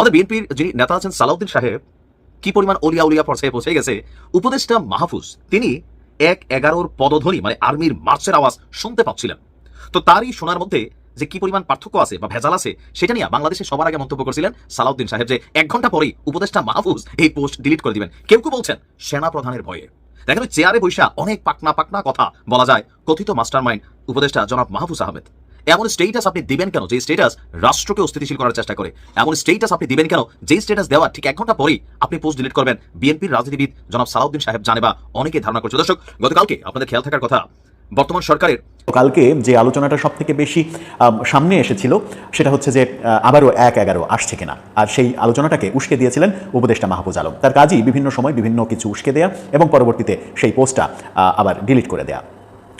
আমাদের বিএনপির যিনি নেতা আছেন সালাউদ্দিন সাহেব, কি পরিমাণ অলিয়া উলিয়া পর্যায়ে পৌঁছে গেছে, উপদেষ্টা মাহফুজ, তিনি এক এগারোর পদধ্বনি মানে আর্মির মার্চের আওয়াজ শুনতে পাচ্ছিলেন। তো তারই শোনার মধ্যে যে কি পরিমাণ পার্থক্য আছে বা ভেজাল আছে, সেটা নিয়ে বাংলাদেশে সবার আগে মন্তব্য করেছিলেন সালাউদ্দিন সাহেব যে এক ঘণ্টা পরেই উপদেষ্টা মাহফুজ এই পোস্ট ডিলিট করে দিবেন। কেউ কেউ বলছেন সেনা প্রধানের ভয়ে। দেখেন চেয়ারে বৈশা অনেক পাকনা পাকনা কথা বলা যায়। কথিত মাস্টার মাইন্ড উপদেষ্টা জনাব মাহফুজ আহমেদ। এমন স্টেটাস আপনি দিবেন কেন? যে স্টেটাস রাষ্ট্রকে অস্থিতিশীল করার চেষ্টা করে। এমন স্টেটাস আপনি দিবেন কেন? যে স্টেটাস দেওয়া ঠিক এক ঘণ্টা পরেই আপনি পোস্ট ডিলিট করবেন। বিএনপির রাজনীতিবিদ জনাব সালাউদ্দিন সাহেব জানে বা অনেকে ধারণা করছে। দর্শক, গতকালকে আপনাদের খেয়াল থাকার কথা, বর্তমান সরকারের কালকে যে আলোচনাটা সব থেকে বেশি সামনে এসেছিল, সেটা হচ্ছে যে আবারও এক এগারো আসছে কিনা। আর সেই আলোচনাটাকে উস্কে দিয়েছিলেন উপদেষ্টা মাহফুজ আলম। তার কাজই বিভিন্ন সময় বিভিন্ন কিছু উস্কে দেয়া এবং পরবর্তীতে সেই পোস্টটা আবার ডিলিট করে দেয়া।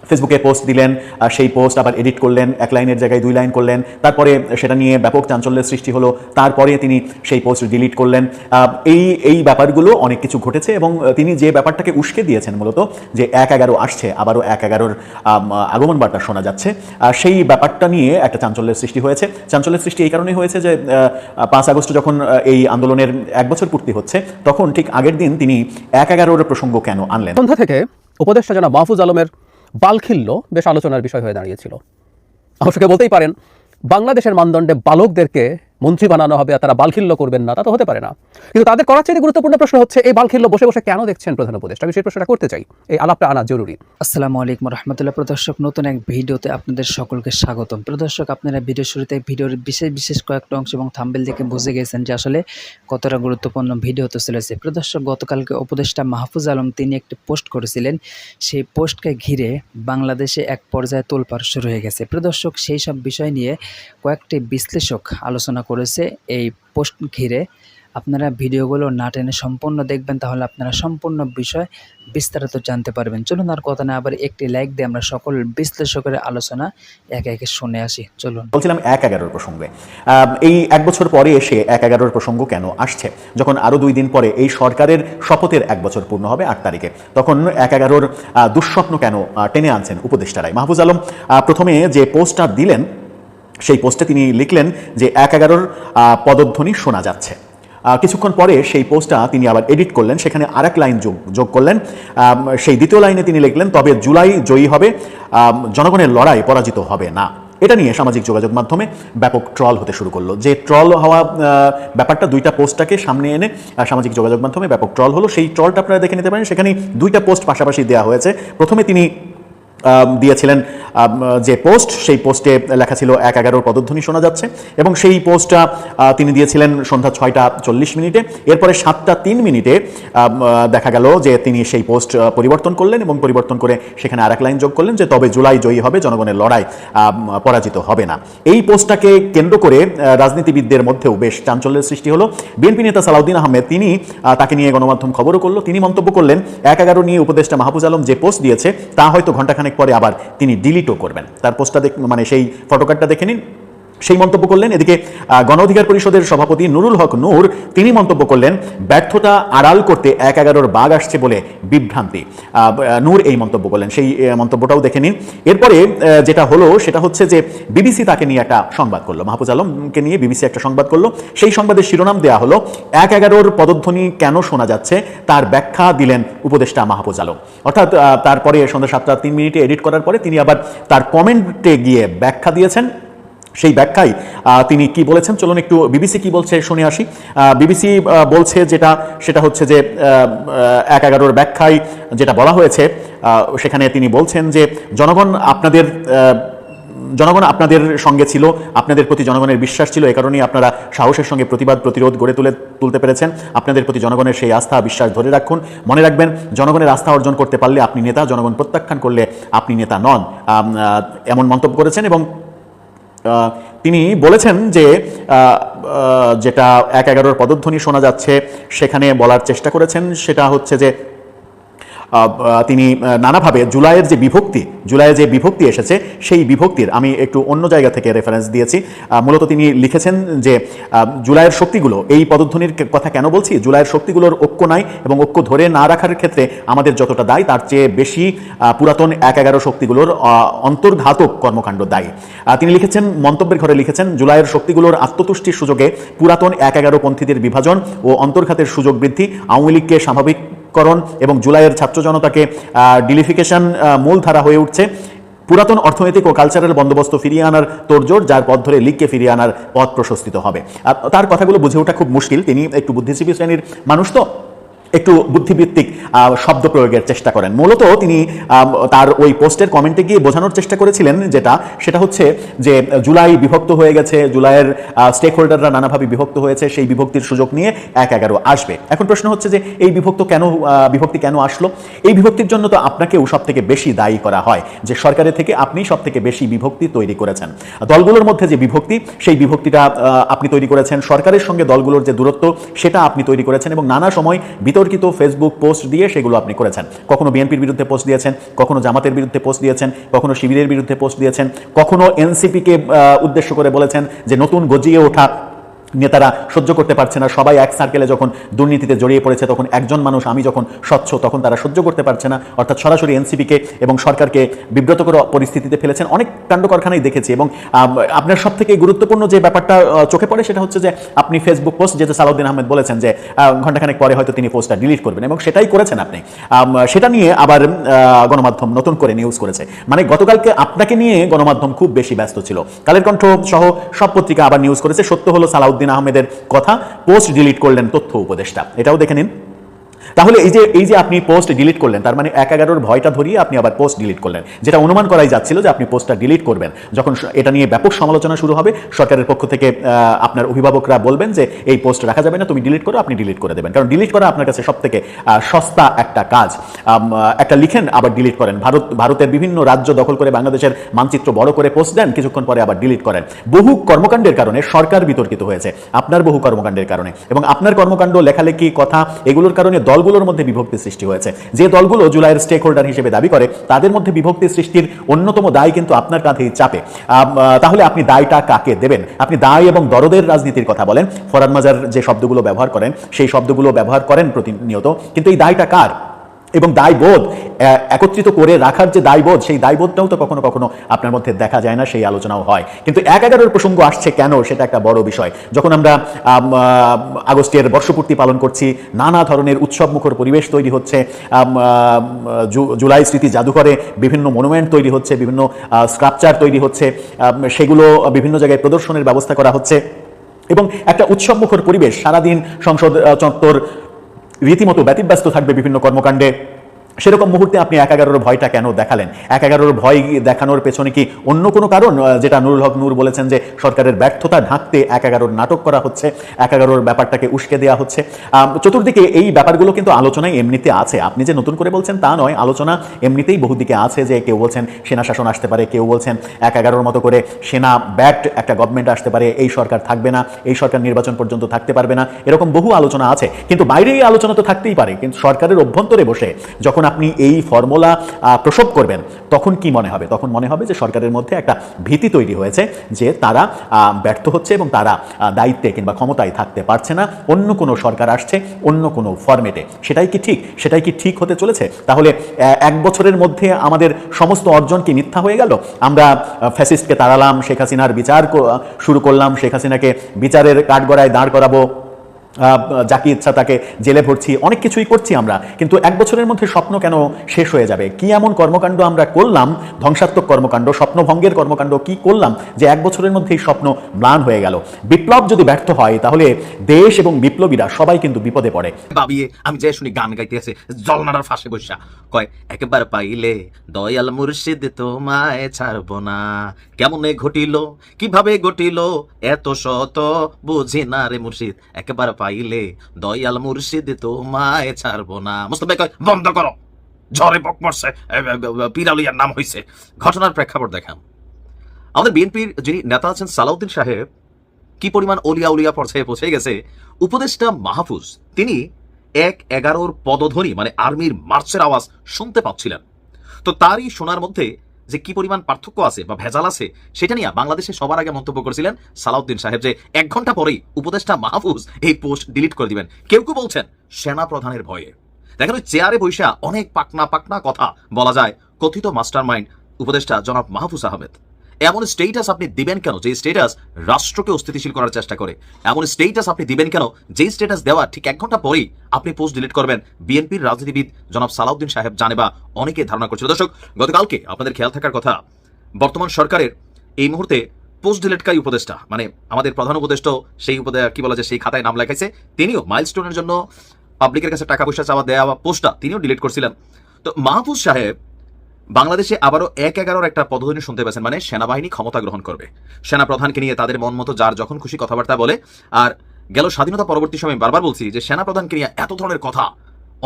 ফেসবুকে পোস্ট দিলেন সেই পোস্ট আবার এডিট করলেন, এক লাইনের জায়গায় দুই লাইন করলেন। তারপরে সেটা নিয়ে ব্যাপক চাঞ্চল্যের সৃষ্টি হলো। তারপরে তিনি সেই পোস্ট ডিলিট করলেন। এই এই ব্যাপারগুলো অনেক কিছু ঘটেছে এবং তিনি যে ব্যাপারটাকে উস্কে দিয়েছেন মূলত, যে এক এগারো আসছে, আবারও এক এগারোর আগমন বার্তা শোনা যাচ্ছে। সেই ব্যাপারটা নিয়ে একটা চাঞ্চল্যের সৃষ্টি হয়েছে। চাঞ্চল্যের সৃষ্টি এই কারণেই হয়েছে যে পাঁচ আগস্ট যখন এই আন্দোলনের এক বছর পূর্তি হচ্ছে, তখন ঠিক আগের দিন তিনি এক এগারোর প্রসঙ্গ কেন আনলেন? সন্ধ্যা থেকে উপদেষ্টা জনাব মাহফুজ আলমের বালখিল্য বেশ আলোচনার বিষয় হয়ে দাঁড়িয়েছিল। অবশ্যকে বলতেই পারেন বাংলাদেশের মানদণ্ডে বালকদেরকে মন্ত্রী বানানো হবে আর তারা বালখিল্য করবেন না, তা তো হতে পারে না। কিন্তু তাদের করার চাইতে গুরুত্বপূর্ণ প্রশ্ন হচ্ছে, এই বালখিল্য বসে বসে কেন দেখছেন প্রধান উপদেষ্টা? আমি সেই প্রশ্নটা করতে চাই। এই আলাপটা আনা জরুরি। আসসালামু আলাইকুম রহমতুল্লাহ। প্রদর্শক, নতুন এক ভিডিওতে আপনাদের সকলকে স্বাগতম। প্রদর্শক, আপনারা ভিডিও শুরুতে ভিডিওর বিশেষ বিশেষ কয়েকটা অংশ এবং থাম্বেল দেখে বুঝে গেছেন যে আসলে কতটা গুরুত্বপূর্ণ ভিডিও হতে চলেছে। প্রদর্শক, গতকালকে উপদেষ্টা মাহফুজ আলম, তিনি একটি পোস্ট করেছিলেন। সেই পোস্টকে ঘিরে বাংলাদেশে এক পর্যায়ে তোলপাড় শুরু হয়ে গেছে। প্রদর্শক, সেই সব বিষয় নিয়ে কয়েকটি বিশ্লেষক আলোচনা করেছে এই পোস্ট ঘিরে। আপনারা ভিডিওগুলো না টেনে সম্পূর্ণ দেখবেন, তাহলে আপনারা সম্পূর্ণ বিষয় বিস্তারিত জানতে পারবেন। চলুন আর কথা না, আবার একটি লাইক দিয়ে আমরা সকল বিশ্লেষকের আলোচনা একে একে শুনে আসি। চলুন। বলছিলাম এক এগারোর প্রসঙ্গে। এই এক বছর পরে এসে এক এগারোর প্রসঙ্গ কেন আসছে? যখন আরও দুই দিন পরে এই সরকারের শপথের এক বছর পূর্ণ হবে আট তারিখে, তখন এক এগারোর দুঃস্বপ্ন কেন টেনে আনছেন উপদেষ্টারাই? মাহফুজ আলম প্রথমে যে পোস্টটা দিলেন সেই পোস্টে তিনি লিখলেন যে এক এগারোর পদধ্বনি শোনা যাচ্ছে। কিছুক্ষণ পরে সেই পোস্টটা তিনি আবার এডিট করলেন, সেখানে আরেক লাইন যোগ যোগ করলেন। সেই দ্বিতীয় লাইনে তিনি লিখলেন, তবে জুলাই জয়ী হবে জনগণের লড়াই পরাজিত হবে না। এটা নিয়ে সামাজিক যোগাযোগ মাধ্যমে ব্যাপক ট্রল হতে শুরু করল। যে ট্রল হওয়া ব্যাপারটা দুইটা পোস্টটাকে সামনে এনে সামাজিক যোগাযোগ মাধ্যমে ব্যাপক ট্রল হলো। সেই ট্রলটা আপনারা দেখে নিতে পারেন সেখানে দুইটা পোস্ট পাশাপাশি দেওয়া হয়েছে। প্রথমে তিনি দিয়েছিলেন যে পোস্ট, সেই পোস্টে লেখা ছিল এক এগারোর পদধ্বনি শোনা যাচ্ছে এবং সেই পোস্টটা তিনি দিয়েছিলেন সন্ধ্যা ছয়টা চল্লিশ মিনিটে। এরপরে সাতটা তিন মিনিটে দেখা গেল যে তিনি সেই পোস্ট পরিবর্তন করলেন এবং পরিবর্তন করে সেখানে আরেক লাইন যোগ করলেন যে, তবে জুলাই জয়ী হবে, জনগণের লড়াই পরাজিত হবে না। এই পোস্টটাকে কেন্দ্র করে রাজনীতিবিদদের মধ্যেও বেশ চাঞ্চল্যের সৃষ্টি হলো। বিএনপি নেতা সালাউদ্দিন আহমেদ, তিনি তাকে নিয়ে গণমাধ্যম খবরও করল। তিনি মন্তব্য করলেন, এক এগারো নিয়ে উপদেষ্টা মাহফুজ আলম যে পোস্ট দিয়েছে, তা হয়তো ঘন্টাখানেক পরে আবার তিনি ডিলিটও করবেন। তার পোস্টটা দেখ মানে সেই ফটোকার্ডটা দেখে নিন। সেই মন্তব্য করলেন। এদিকে গণ অধিকার পরিষদের সভাপতি নুরুল হক নূর, তিনি মন্তব্য করলেন, ব্যর্থতা আড়াল করতে এক এগারোর বাঘ আসছে বলে বিভ্রান্তি। নূর এই মন্তব্য করলেন। সেই মন্তব্যটাও দেখে নিন। এরপরে যেটা হলো, সেটা হচ্ছে যে বিবিসি তাকে নিয়ে একটা সংবাদ করল। মাহফুজ আলমকে নিয়ে বিবিসি একটা সংবাদ করল। সেই সংবাদের শিরোনাম দেওয়া হলো, এক এগারোর পদধ্বনি কেন শোনা যাচ্ছে, তার ব্যাখ্যা দিলেন উপদেষ্টা মাহফুজ আলম। অর্থাৎ তারপরে সন্ধ্যা সাতটা তিন মিনিটে এডিট করার পরে তিনি আবার তার কমেন্টে গিয়ে ব্যাখ্যা দিয়েছেন। সেই ব্যাখ্যায় তিনি কি বলেছেন? চলুন একটু বিবিসি কি বলছে শুনে আসি। বিবিসি বলছে যেটা, সেটা হচ্ছে যে এক এগারোর ব্যাখ্যায় যেটা বলা হয়েছে সেখানে তিনি বলছেন যে, জনগণ আপনাদের জনগণ আপনাদের সঙ্গে ছিল, আপনাদের প্রতি জনগণের বিশ্বাস ছিল, এ কারণেই আপনারা সাহসের সঙ্গে প্রতিবাদ, প্রতিরোধ গড়ে তুলে, তুলতে পেরেছেন। আপনাদের প্রতি জনগণের সেই আস্থা, বিশ্বাস ধরে রাখুন। মনে রাখবেন, জনগণের আস্থা অর্জন করতে পারলে আপনি নেতা, জনগণ প্রত্যাখ্যান করলে আপনি নেতা নন। এমন মন্তব্য করেছেন এবং তিনি বলেছেন যে যেটা এক এগারোর পদধ্বনি শোনা যাচ্ছে, সেখানে বলার চেষ্টা করেছেন, সেটা হচ্ছে যে তিনি নানাভাবে জুলাইয়ের যে বিভক্তি, জুলাইয়ে যে বিভক্তি এসেছে, সেই বিভক্তির আমি একটু অন্য জায়গা থেকে রেফারেন্স দিয়েছি। মূলত তিনি লিখেছেন যে জুলাইয়ের শক্তিগুলো, এই পদধ্বনির কথা কেন বলছি? জুলাইয়ের শক্তিগুলোর ঐক্য নাই এবং ঐক্য ধরে না রাখার ক্ষেত্রে আমাদের যতটা দায়, তার চেয়ে বেশি পুরাতন এক এগারো শক্তিগুলোর অন্তর্ঘাতক কর্মকাণ্ড দায়ী। তিনি লিখেছেন, মন্তব্যের ঘরে লিখেছেন, জুলাইয়ের শক্তিগুলোর আত্মতুষ্টির সুযোগে পুরাতন এক এগারো পন্থীদের বিভাজন ও অন্তর্ঘাতের সুযোগ বৃদ্ধি আওয়ামী লীগকে স্বাভাবিককরণ এবং জুলাইয়ের ছাত্র জনতাকে ডিলিফিকেশন মূলধারা হয়ে উঠছে। পুরাতন অর্থনৈতিক ও কালচারাল বন্দোবস্ত ফিরিয়ে আনার তোড়জোড়, যার পথ ধরে লিগকে ফিরিয়ে আনার পথ প্রশস্তিত হবে। আর তার কথাগুলো বুঝে ওঠা খুব মুশকিল। তিনি একটু বুদ্ধিজীবী শ্রেণির মানুষ তো। একটু বুদ্ধিভিত্তিক শব্দ প্রয়োগের চেষ্টা করেন। মূলত তিনি তার ওই পোস্টের কমেন্টে গিয়ে বোঝানোর চেষ্টা করেছিলেন, যেটা, সেটা হচ্ছে যে, জুলাই বিভক্ত হয়ে গেছে, জুলাইয়ের স্টেক হোল্ডাররা নানাভাবে বিভক্ত হয়েছে, সেই বিভক্তির সুযোগ নিয়ে এক এগারো আসবে। এখন প্রশ্ন হচ্ছে যে, এই বিভক্ত কেন বিভক্তি কেন আসলো? এই বিভক্তির জন্য তো আপনাকেও সব থেকে বেশি দায়ী করা হয়, যে সরকারের থেকে আপনি সব থেকে বেশি বিভক্তি তৈরি করেছেন। দলগুলোর মধ্যে যে বিভক্তি, সেই বিভক্তিটা আপনি তৈরি করেছেন। সরকারের সঙ্গে দলগুলোর যে দূরত্ব, সেটা আপনি তৈরি করেছেন এবং নানা সময় বিতর্কিত ফেসবুক পোস্ট দিয়ে সেগুলো আপনি করেছেন। কখনো বিএনপির বিরুদ্ধে পোস্ট দিয়েছেন, কখনো জামাতের বিরুদ্ধে পোস্ট দিয়েছেন, কখনো শিবিরের বিরুদ্ধে পোস্ট দিয়েছেন, কখনো এনসিপিকে উদ্দেশ্য করে বলেছেন যে নতুন গজিয়ে ওঠা নেতারা সহ্য করতে পারছে না। সবাই এক সার্কেলে যখন দুর্নীতিতে জড়িয়ে পড়েছে তখন একজন মানুষ আমি যখন স্বচ্ছ তখন তারা সহ্য করতে পারছে না। অর্থাৎ সরাসরি এনসিপিকে এবং সরকারকে বিব্রতকর পরিস্থিতিতে ফেলেছেন অনেক কাণ্ড কারখানাই দেখেছি এবং আপনার সব থেকে গুরুত্বপূর্ণ যে ব্যাপারটা চোখে পড়ে সেটা হচ্ছে যে আপনি ফেসবুক পোস্ট যেটা সালাউদ্দিন আহমেদ বলেছেন যে আহ, ঘন্টাখানেক পরে হয়তো তিনি পোস্টটা ডিলিট করবেন এবং সেটাই করেছেন আপনি। সেটা নিয়ে আবার গণমাধ্যম নতুন করে নিউজ করেছে। মানে গতকালকে আপনাকে নিয়ে গণমাধ্যম খুব বেশি ব্যস্ত ছিল। কালের কণ্ঠ সহ সব পত্রিকা আবার নিউজ করেছে। সত্য হলো সালাউদ্দিন আহমেদের কথা পোস্ট ডিলিট করলেন তথ্য উপদেষ্টা। এটাও দেখে নিন। তাহলে এই যে এই যে আপনি পোস্ট ডিলিট করলেন, তার মানে এক এগারোর ভয়টা ধরিয়ে আপনি আবার পোস্ট ডিলিট করলেন। যেটা অনুমান করাই যাচ্ছিল যে আপনি পোস্টটা ডিলিট করবেন। যখন এটা নিয়ে ব্যাপক সমালোচনা শুরু হবে, সরকারের পক্ষ থেকে আপনার অভিভাবকরা বলবেন যে, এই পোস্ট রাখা যাবে না, তুমি ডিলিট করো, আপনি ডিলিট করে দেবেন। কারণ ডিলিট করা আপনার কাছে সব থেকে সস্তা একটা কাজ। একটা লিখেন, আবার ডিলিট করেন। ভারত, ভারতের বিভিন্ন রাজ্য দখল করে বাংলাদেশের মানচিত্র বড় করে পোস্ট দেন, কিছুক্ষণ পরে আবার ডিলিট করেন। বহু কর্মকাণ্ডের কারণে সরকার বিতর্কিত হয়েছে, আপনার বহু কর্মকাণ্ডের কারণে। এবং আপনার কর্মকাণ্ড, লেখালেখি, কথা, এগুলোর কারণে দলগুলোর মধ্যে বিভক্তি সৃষ্টি হয়েছে। যে দলগুলো জুলাইয়ের স্টেক হোল্ডার হিসেবে দাবি করে, তাদের মধ্যে বিভক্তি সৃষ্টির অন্যতম দায় কিন্তু আপনার কাঁধেই চাপে। তাহলে আপনি দায়টা কাকে দেবেন? আপনি দায় এবং দরদের রাজনীতির কথা বলেন। ফরান মাজার যে শব্দগুলো ব্যবহার করেন, সেই শব্দগুলো ব্যবহার করেন প্রতিনিয়ত। কিন্তু এই দায়টা কার? এবং দায়বোধ একত্রিত করে রাখার যে দায়বোধ, সেই দায়বোধটাও তো কখনো কখনো আপনার মধ্যে দেখা যায় না, সেই আলোচনাও হয়। কিন্তু এক এগারোর প্রসঙ্গ আসছে কেন, সেটা একটা বড় বিষয়। যখন আমরা আগস্টের বর্ষপূর্তি পালন করছি, নানা ধরনের উৎসব মুখর পরিবেশ তৈরি হচ্ছে জুলাই স্মৃতি জাদুঘরে বিভিন্ন মনুমেন্ট তৈরি হচ্ছে, বিভিন্ন স্ক্রাপচার তৈরি হচ্ছে সেগুলো বিভিন্ন জায়গায় প্রদর্শনের ব্যবস্থা করা হচ্ছে। এবং একটা উৎসবমুখর পরিবেশ, সারাদিন সংসদ চত্বর রীতিমতো ব্যতিব্যস্ত থাকবে বিভিন্ন কর্মকাণ্ডে। সেরকম মুহূর্তে আপনি এক এগারোর ভয়টা কেন দেখালেন? এক এগারোর ভয় দেখানোর পেছনে কি অন্য কোনো কারণ? যেটা নুরুল হক নূর বলেছেন যে সরকারের ব্যর্থতা ঢাকতে এক এগারোর নাটক করা হচ্ছে এক এগারোর ব্যাপারটাকে উস্কে দেওয়া হচ্ছে। চতুর্দিকে এই ব্যাপারগুলো কিন্তু আলোচনায় এমনিতে আছে। আপনি যে নতুন করে বলছেন তা নয়, আলোচনা এমনিতেই বহুদিকে আছে যে কেউ বলছেন সেনা শাসন আসতে পারে, কেউ বলছেন এক এগারোর মতো করে সেনা ব্যাট একটা গভর্নমেন্ট আসতে পারে, এই সরকার থাকবে না, এই সরকার নির্বাচন পর্যন্ত থাকতে পারবে না, এরকম বহু আলোচনা আছে। কিন্তু বাইরে এই আলোচনা তো থাকতেই পারে, কিন্তু সরকারের অভ্যন্তরে বসে যখন আপনি এই ফর্মুলা প্রসব করবেন, তখন কি মনে হবে? তখন মনে হবে যে সরকারের মধ্যে একটা ভীতি তৈরি হয়েছে যে তারা ব্যর্থ হচ্ছে এবং তারা দায়িত্বে কিংবা ক্ষমতায় থাকতে পারছে না। অন্য কোনো সরকার আসছে, অন্য কোনো ফরম্যাটে সেটাই কি ঠিক? সেটাই কি ঠিক হতে চলেছে? তাহলে এক বছরের মধ্যে আমাদের সমস্ত অর্জন কি মিথ্যা হয়ে গেল? আমরা ফ্যাসিস্টকে তাড়ালাম, শেখ হাসিনার বিচার শুরু করলাম, শেখ হাসিনাকে বিচারের কাঠগড়ায় দাঁড় করাবো। যাকে ইচ্ছা তাকে জেলে ভরছি, অনেক কিছুই করছি আমরা, কিন্তু এক বছরের মধ্যে স্বপ্ন কেন শেষ হয়ে যাবে? কি এমন কর্মকাণ্ড আমরা করলাম, ধ্বংসাত্মক কর্মকাণ্ড, স্বপ্নভঙ্গের কর্মকাণ্ড কি করলাম, যে এক বছরের মধ্যেই স্বপ্ন ম্লান হয়ে গেল? বিপ্লব যদি ব্যর্থ হয়, তাহলে দেশ এবং বিপ্লবীরা সবাই কিন্তু বিপদে পড়ে। বাবিয়ে আমি যে শুনি গান গাইতেছে জলনার ফাঁসে বসা কয়, একবার পাইলে দয়াল মুর্শিদ তোমায় ছাড়বো না। কেমনে ঘটিল, কীভাবে ঘটিল, এত শত বুঝি না রে মুর্শিদ। একবার পাইলে দয়াল মুর্শিদ তোমায় ছাড়বো না। মুস্তফা কয়, বন্ধ করো। ঝড়ে বক পড়ছে পিরালিয়ার নাম হইছে। ঘটনার প্রেক্ষাপট দেখান। আমাদের বিএনপির যিনি নেতা আছেন সালাউদ্দিন সাহেব, কি পরিমাণ অলিয়া উলিয়া পর্যায়ে পৌঁছে গেছে, উপদেষ্টা মাহফুজ, তিনি এক এগারোর পদধ্বনি মানে আর্মির মার্চের আওয়াজ শুনতে পাচ্ছিলেন। তো তারই শোনার মধ্যে যে কি পরিমাণ পার্থক্য আছে বা ভেজাল আছে, সেটা নিয়ে বাংলাদেশে সবার আগে মন্তব্য করেছিলেন সালাউদ্দিন সাহেব যে এক ঘণ্টা পরেই উপদেষ্টা মাহফুজ এই পোস্ট ডিলিট করে দিবেন। কেউ কেউ বলছেন সেনা প্রধানের ভয়ে। দেখেন ওই চেয়ারে বৈশা অনেক পাকনা পাকনা কথা বলা যায়। কথিত মাস্টার মাইন্ড উপদেষ্টা জনাব মাহফুজ আহমেদ। এমন স্টেটাস আপনি দিবেন কেন? যে স্টেটাস রাষ্ট্রকে অস্থিতিশীল করার চেষ্টা করে। এমন স্টেটাস আপনি দিবেন কেন? যে স্টেটাস দেওয়া ঠিক এক ঘণ্টা পরেই আপনি পোস্ট ডিলিট করবেন। বিএনপির রাজনীতিবিদ জনাব সালাউদ্দিন সাহেব জানে বা অনেকে ধারণা করছিল। দর্শক, গতকালকে আপনাদের খেয়াল থাকার কথা, বর্তমান সরকারের এই মুহূর্তে পোস্ট ডিলিটকারী উপদেষ্টা? মানে আমাদের প্রধান উপদেষ্টা সেই উপদে কি বলা যায়, সেই খাতায় নাম লেখাইছে। তিনিও মাইলস্টোনের জন্য পাবলিকের কাছে টাকা পয়সা চাওয়া দেওয়া পোস্টটা তিনিও ডিলিট করছিলেন। তো মাহফুজ সাহেব বাংলাদেশে আবারও এক এগারোর একটা পদধ্বনি শুনতে পেয়েছেন মানে সেনাবাহিনী ক্ষমতা গ্রহণ করবে। সেনা প্রধানকে নিয়ে তাদের মন মতো যার যখন খুশি কথাবার্তা বলে, আর গেল স্বাধীনতা পরবর্তী সময় বারবার বলছি যে সেনা প্রধানকে নিয়ে এত ধরনের কথা,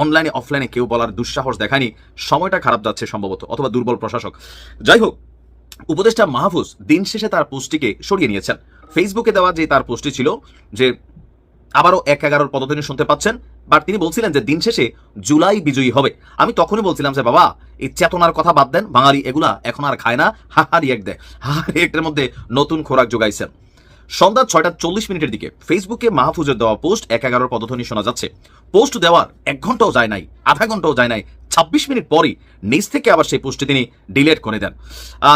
অনলাইনে, অফলাইনে কেউ বলার দুঃসাহস দেখায়নি, সময়টা খারাপ যাচ্ছে সম্ভবত, অথবা দুর্বল প্রশাসক। যাই হোক, উপদেষ্টা মাহফুজ দিন শেষে তার পোস্টটিকে সরিয়ে নিয়েছেন। ফেসবুকে দেওয়া যে তার পোস্টটি ছিল যে আবারও এক এগারোর পদধ্বনি শুনতে পাচ্ছেন বাট তিনি বলছিলেন যে দিন শেষে জুলাই বিজয়ী হবে। আমি তখনই বলছিলাম যে, বাবা, এই চেতনার কথা বাদ দেন, বাঙালি এগুলা এখন আর খায় না। হাহা রিয়েক্ট দেয়। হাহা রিয়েক্টের মধ্যে নতুন খোরাক যোগাইছেন। সন্ধ্যা ছয়টা চল্লিশ মিনিটের দিকে ফেসবুকে মাহফুজের দেওয়া পোস্ট এক এগারোর পদধ্বনি শোনা যাচ্ছে। পোস্ট দেওয়ার এক ঘন্টাও যায় নাই, আধা ঘন্টাও যায় নাই। ছাব্বিশ মিনিট পরই নিজ থেকে আবার সেই পোস্টটি তিনি ডিলেট করে দেন।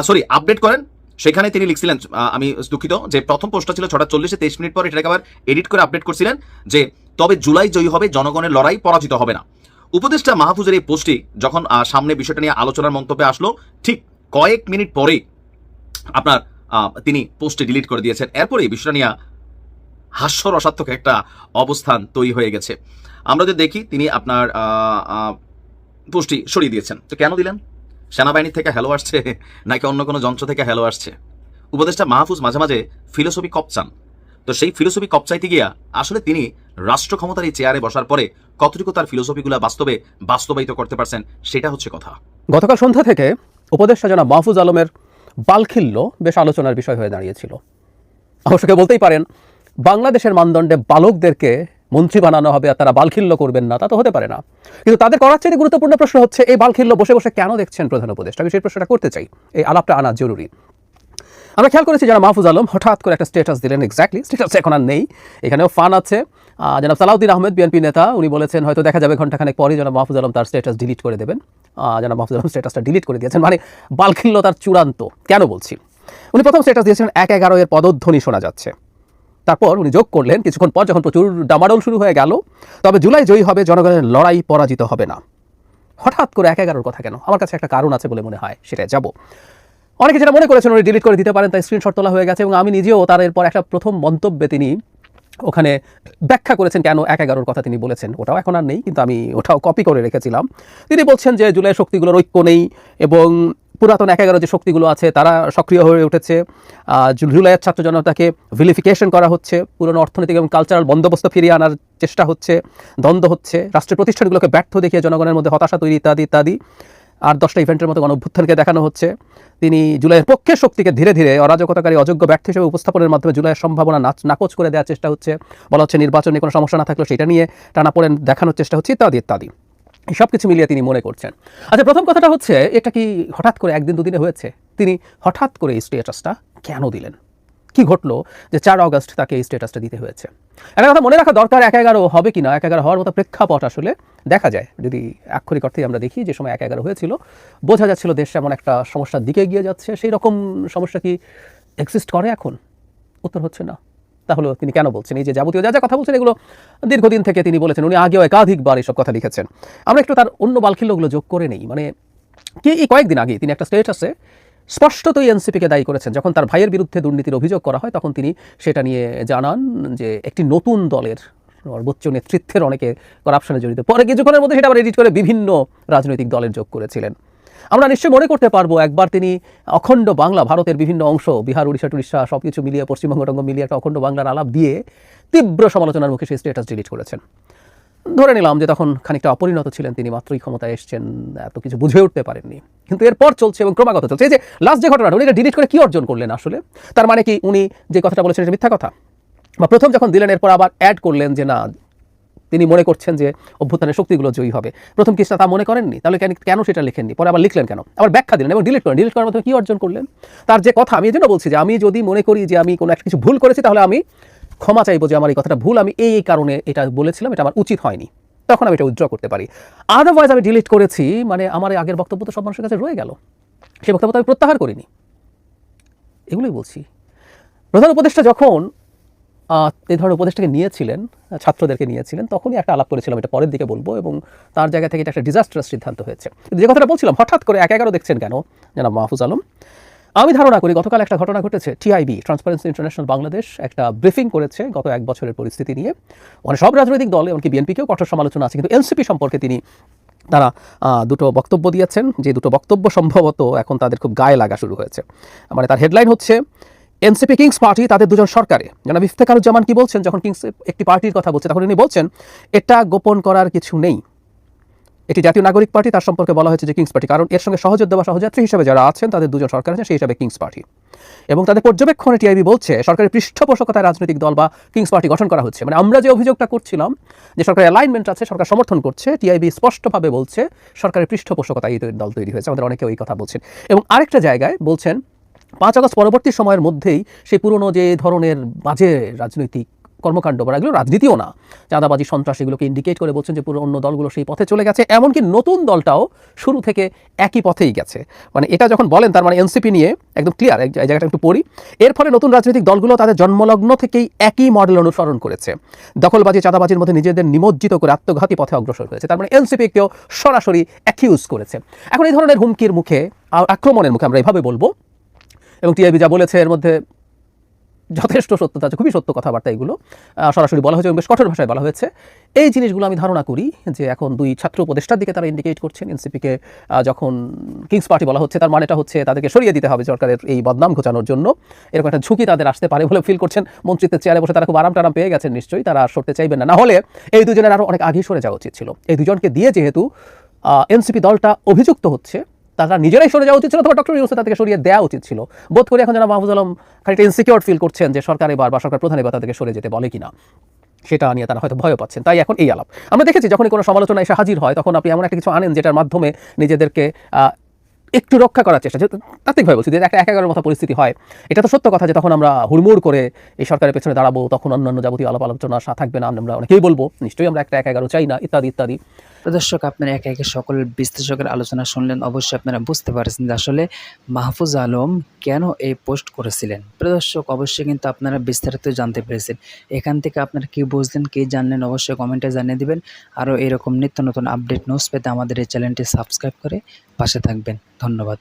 সরি আপডেট করেন। সেখানে তিনি লিখছিলেন আমি দুঃখিত যে প্রথম পোস্টটা ছিল ছটা চল্লিশে তেইশ মিনিট পর, এটাকে আবার এডিট করে আপডেট করছিলেন যে তবে জুলাই জয়ী হবে, জনগণের লড়াই পরাজিত হবে না। উপদেষ্টা মাহফুজের এই পোস্টটি যখন সামনে বিষয়টা নিয়ে আলোচনার মন্তব্যে আসলো, ঠিক কয়েক মিনিট পরেই আপনার তিনি পোস্টে ডিলিট করে দিয়েছেন। এরপরে এই বিষয়টা নিয়ে হাস্যরসাত্মক একটা অবস্থান তৈরি হয়ে গেছে। আমরা যদি দেখি, তিনি আপনার পোস্টটি সরিয়ে দিয়েছেন। তো কেন দিলেন? সেনাবাহিনী থেকে হ্যালো আসছে, নাকি অন্য কোনো যন্ত্র থেকে হ্যালো আসছে? উপদেষ্টা মাহফুজ মাঝে মাঝে ফিলোসফি কপচান। তো সেই ফিলোসফি কপচাইতে গিয়া আসলে তিনি রাষ্ট্র ক্ষমতার এই চেয়ারে বসার পরে কতটুকু তার ফিলোসফিগুলো বাস্তবে বাস্তবায়িত করতে পারছেন, সেটা হচ্ছে কথা। গতকাল সন্ধ্যা থেকে উপদেষ্টা জনাব মাহফুজ আলমের বালখিল্য বেশ আলোচনার বিষয় হয়ে দাঁড়িয়েছিল। অবশ্যকে বলতেই পারেন, বাংলাদেশের মানদণ্ডে বালকদেরকে মন্ত্রী বানানো হবে আর তারা বালখিল্য করবেন না, তা তো হতে পারে না। কিন্তু তাদের করার চেয়ে গুরুত্বপূর্ণ প্রশ্ন হচ্ছে, এই বালখিল্য বসে বসে কেন দেখছেন প্রধান উপদেষ্টা? আমি সেই প্রশ্নটা করতে চাই, এই আলাপটা আনা জরুরি। আমরা খেয়াল করেছি যারা মাহফুজ আলম হঠাৎ করে একটা স্টেটাস দিলেন এক্স্যাক্টলি স্টেটাস এখন আর নেই। এখানেও ফান আছে জনাব সালাউদ্দিন আহমেদ, বিএনপি নেতা, উনি বলেছেন, হয়তো দেখা যাবে ঘন্টাখানেক পরই জনাব মাহফুজ আলম তার স্ট্যাটাস ডিলিট করে দেবেন। জনাব মাহফুজ আলম স্ট্যাটাসটা ডিলিট করে দিয়েছেন। মানে বালখিল্য তার চূড়ান্ত, কেন বলছি? উনি প্রথম স্ট্যাটাস দিয়েছিলেন এক এগারো এর পদধ্বনি শোনা যাচ্ছে। তারপর উনি যোগ করলেন, কিছুক্ষণ পর যখন প্রচুর ডামাডোল শুরু হয়ে গেল, তবে জুলাই জয়ী হবে, জনগণের লড়াই পরাজিত হবে না। হঠাৎ করে এক এগারোর কথা কেন? আমার কাছে একটা কারণ আছে বলে মনে হয়, সেটাই যাব। অনেকে যেটা মনে করেছেন, উনি ডিলিট করে দিতে পারেন, তাই স্ক্রিনশট তোলা হয়ে গেছে এবং আমি নিজেও তার এরপর একটা প্রথম মন্তব্যে তিনি ওখানে ব্যাখ্যা করেছেন কেন এক এগারোর কথা তিনি বলেছেন, ওটাও এখন আর নেই, কিন্তু আমি ওটাও কপি করে রেখেছিলাম। তিনি বলছেন যে জুলাই শক্তিগুলোর ঐক্য নেই এবং পুরাতন এক এগারো যে শক্তিগুলো আছে, তারা সক্রিয় হয়ে উঠেছে। জুলাইয়ের ছাত্র জনতাকে ভিলিফিকেশন করা হচ্ছে, পুরনো অর্থনৈতিক এবং কালচারাল বন্দোবস্ত ফিরিয়ে আনার চেষ্টা হচ্ছে, দ্বন্দ্ব হচ্ছে রাষ্ট্রের প্রতিষ্ঠানগুলোকে ব্যর্থ দেখিয়ে জনগণের মধ্যে হতাশা তৈরি ইত্যাদি ইত্যাদি। আর দশটা ইভেন্টের মতো গণ অভ্যুত্থানকে দেখানো হচ্ছে। তিনি জুলাইয়ের পক্ষের শক্তিকে ধীরে ধীরে অরাজকতাকারী, অযোগ্য ব্যর্থ হিসেবে উপস্থাপনের মাধ্যমে জুলাইয়ের সম্ভাবনা নাচ নাকচ করে দেওয়ার চেষ্টা হচ্ছে। বলা হচ্ছে নির্বাচনে কোনো সমস্যা না থাকলেও সেটা নিয়ে টানা পড়েন দেখানোর চেষ্টা হচ্ছে, ইত্যাদি ইত্যাদি। সব কিছু মিলিয়ে তিনি মনে করছেন। আচ্ছা প্রথম কথাটা হচ্ছে, এটা কি হঠাৎ করে একদিন দুদিনে হয়েছে? তিনি হঠাৎ করে এই স্টেটাসটা কেন দিলেন? কি ঘটলো যে চার অগস্ট তাকে এই স্টেটাসটা দিতে হয়েছে? একটা কথা মনে রাখা দরকার, এক এগারো হবে কি না এক এগারো হওয়ার মতো প্রেক্ষাপট আসলে দেখা যায়। যদি আক্ষরিক অর্থেই আমরা দেখি যে সময় এক এগারো হয়েছিল, বোঝা যাচ্ছিল দেশ এমন একটা সমস্যার দিকে এগিয়ে যাচ্ছে। সেই রকম সমস্যা কি এক্সিস্ট করে এখন? উত্তর হচ্ছে না। তাহলে তিনি কেন বলছেন? এই যে যাবতীয় যা যা কথা বলছেন, এগুলো দীর্ঘদিন থেকে তিনি বলেছেন, উনি আগেও একাধিকবার এসব কথা লিখেছেন। আমরা একটু তার অন্য বালখিল্যগুলো যোগ করে নেই। মানে কি, এই কয়েকদিন আগে তিনি একটা স্টেটাসে স্পষ্টতই এনসিপিকে দায়ী করেছেন। যখন তার ভাইয়ের বিরুদ্ধে দুর্নীতির অভিযোগ করা হয়, তখন তিনি সেটা নিয়ে জানান যে একটি নতুন দলের সর্বোচ্চ নেতৃত্বের অনেকে করাপশনে জড়িত। পরে কিছুক্ষণের মধ্যে সেটা আবার এডিট করে বিভিন্ন রাজনৈতিক দলের যোগ করেছিলেন। আমরা নিশ্চয়ই মনে করতে পারব, একবার তিনি অখণ্ড বাংলা, ভারতের বিভিন্ন অংশ, বিহার উড়িষ্যা টুড়িষ্যা সব কিছু মিলিয়ে, পশ্চিমবঙ্গ টঙ্গ মিলিয়ে একটা অখণ্ড বাংলার আলাপ দিয়ে তীব্র সমালোচনার মুখে সেই স্টেটাস ডিলিট করেছেন। ধরে নিলাম যে তখন খানিকটা অপরিণত ছিলেন তিনি, মাত্রই ক্ষমতায় এসেছেন, এত কিছু বুঝে উঠতে পারেননি। কিন্তু এরপর চলছে এবং ক্রমাগত চলছে। এই যে লাস্ট যে ঘটনাটা, উনি এটা ডিলিট করে কি অর্জন করলেন আসলে? তার মানে কি উনি যে কথাটা বলেছেন এটা মিথ্যা কথা? বা প্রথম যখন দিলেন, এরপর আবার অ্যাড করলেন যে না, তিনি মনে করছেন যে অভ্যুত্থানের শক্তিগুলো জয়ী হবে। প্রথম কিস্তা তা মনে করেননি? তাহলে কেন- কেন সেটা লিখেননি? পরে আবার লিখলেন কেন? আবার ব্যাখ্যা দিলেন এবং ডিলিট করেন। ডিলিট করার মাধ্যমে কী অর্জন করলেন? তার যে কথা, আমি এই জন্য বলছি যে আমি যদি মনে করি যে আমি কোনো একটা কিছু ভুল করেছি, তাহলে আমি ক্ষমা চাইব যে আমার এই কথাটা ভুল, আমি এই কারণে এটা বলেছিলাম, এটা আমার উচিত হয়নি। তখন আমি এটা উইথড্র করতে পারি। আদারওয়াইজ আমি ডিলিট করেছি মানে আমার আগের বক্তব্য তো সব মানুষের কাছে রয়ে গেল। সেই বক্তব্য আমি প্রত্যাহার করিনি। এগুলোই বলছি। প্রধান উপদেষ্টা যখন এই ধরনের উপদেষ্টাকে নিয়েছিলেন, ছাত্রদেরকে নিয়েছিলেন, তখনই একটা আলাপ করেছিলাম, এটা পরের দিকে বলব, এবং তার জায়গা থেকে এটা একটা ডিজাস্টার সিদ্ধান্ত হয়েছে। যে কথাটা বলছিলাম, হঠাৎ করে এক এগারো দেখছেন কেন? জানাব মাহফুজ আলম। আমি ধারণা করি গতকাল একটা ঘটনা ঘটেছে। টিআইবি ট্রান্সপারেন্সি ইন্টারন্যাশনাল বাংলাদেশ একটা ব্রিফিং করেছে গত এক বছরের পরিস্থিতি নিয়ে। মানে সব রাজনৈতিক দল, এমনকি বিএনপিকেও কঠোর সমালোচনা আছে, কিন্তু এনসিপি সম্পর্কে তিনি, তারা দুটো বক্তব্য দিয়েছেন, যে দুটো বক্তব্য সম্ভবত এখন তাদের খুব গায়ে লাগা শুরু হয়েছে। মানে তার হেডলাইন হচ্ছে এনসিপি কিংস পার্টি তাদের দুজন সরকারে। জানাব ইফতেখারুজ্জামান কি বলছেন? যখন কিংস একটি পার্টির কথা বলছে, তখন উনি বলছেন, এটা গোপন করার কিছু নেই। এটি জাতীয় নাগরিক পার্টি, তার সম্পর্কে বলা হয়েছে যে কিংস পার্টি কারণ এর সঙ্গে সহযোদ্ধা বা সহযাত্রী হিসেবে যারা আছেন, তাদের দুজন সরকার আছেন সেই হিসাবে কিংস পার্টি এবং তাদের পর্যবেক্ষণে টিআইবি বলছে, সরকারের পৃষ্ঠপোষকতায় রাজনৈতিক দল বা কিংস পার্টি গঠন করা হচ্ছে। মানে আমরা যে অভিযোগটা করছিলাম, যে সরকারের অ্যালাইনমেন্ট আছে, সরকার সমর্থন করছে টিআইবি স্পষ্টভাবে বলছে সরকারের পৃষ্ঠপোষকতায় এই দল তৈরি হয়েছে। আমাদের অনেকে ওই কথা বলছেন। এবং আরেকটা জায়গায় বলছেন, পাঁচ আগস্ট পরবর্তী সময়ের মধ্যেই সেই পুরনো যে ধরনের বাজে রাজনৈতিক কর্মকাণ্ড, বা এগুলো রাজনীতিও না। চাঁদাবাজি, সন্ত্রাস এগুলোকে ইন্ডিকেট করে বলছেন যে পুরো অন্য দলগুলো সেই পথে চলে গেছে। এমনকি নতুন দলটাও শুরু থেকে একই পথেই গেছে। মানে এটা যখন বলেন, তার মানে এনসিপি নিয়ে একদম ক্লিয়ার এই জায়গাটা একটু পড়ি। এর ফলে নতুন রাজনৈতিক দলগুলো তাদের জন্মলগ্ন থেকেই একই মডেল অনুসরণ করেছে। দখলবাজি, চাঁদাবাজির মধ্যে নিজেদের নিমজ্জিত করে আত্মঘাতী পথে অগ্রসর হয়েছে। তার মানে এনসিপি কেউ সরাসরি অ্যাকিউজ করেছে। এখন এই ধরনের হুমকির মুখে আক্রমণের মুখে আমরা এভাবে বলব। এবং টিআইবি যা বলেছে, এর মধ্যে যথেষ্ট সত্যতা আছে, খুবই সত্য কথাবার্তা এগুলো। সরাসরি বলা হয়েছে এবং বেশ কঠোর ভাষায় বলা হয়েছে। এই জিনিসগুলো আমি ধারণা করি যে এখন দুই ছাত্র উপদেষ্টার দিকে তারা ইন্ডিকেট করছেন। এনসিপিকে যখন কিংস পার্টি বলা হচ্ছে, তার মানেটা হচ্ছে তাদেরকে সরিয়ে দিতে হবে সরকারের এই বদনাম ঘোচানোর জন্য। এরকম একটা ঝুঁকি তাদের আসতে পারে বলে ফিল করছেন মন্ত্রিত্বের চেয়ারে বসে তারা খুব আরাম টারাম পেয়ে গেছেন নিশ্চয়ই, তারা সরতে চাইবেন না। না হলে এই দুজনের আরও অনেক আগেই সরে যাওয়া উচিত ছিল। এই দুজনকে দিয়ে যেহেতু এনসিপি দলটা অভিযুক্ত হচ্ছে তারা নিজেরাই সরে যাওয়া উচিত ছিল, অথবা ডক্টর ইউসে তাদেরকে সরিয়ে দেওয়া উচিত ছিল। বোধ করি এখন যারা মাহফুজ আলম খানিকটা ইনসিকিউর ফিল করছেন যে সরকার এবার বা সরকার প্রধান এবার তাদেরকে সরে যেতে বলে কিনা। সেটা নিয়ে তারা হয়তো ভয় পাচ্ছেন। তাই এখন এই আলাপ। আমরা দেখেছি যখনই কোনো সমালোচনা এসে হাজির হয়, তখন আপনি এমন একটা কিছু আনেন যেটার মাধ্যমে নিজেদেরকে একটু রক্ষা করার চেষ্টা তাত্ত্বিকভাবে বলছি যে একটা এক এগারোর মতো পরিস্থিতি হয়। এটা তো সত্য কথা যে তখন আমরা হুড়মুড় করে এই সরকারের পেছনে দাঁড়াবো, তখন অন্যান্য যাবতীয় আলাপ আলোচনা সা- থাকবে না, আমরা অনেকেই বলব, নিশ্চয়ই আমরা একটা এক এগারো চাই না, ইত্যাদি ইত্যাদি। প্রদর্শক আপনারা একে একে সকল বিশ্লেষকের আলোচনা শুনলেন, অবশ্যই আপনারা বুঝতে পারছেন যে আসলে মাহফুজ আলম কেন এই পোস্ট করেছিলেন। প্রদর্শক অবশ্যই কিন্তু আপনারা বিস্তারিত জানতে পেরেছেন। এখান থেকে আপনারা কি বুঝলেন, কি জানলেন, অবশ্যই কমেন্টে জানিয়ে দেবেন। আরও এরকম নিত্য নতুন আপডেট নিউজ পেতে আমাদের এই চ্যানেলটি সাবস্ক্রাইব করে পাশে থাকবেন। ধন্যবাদ।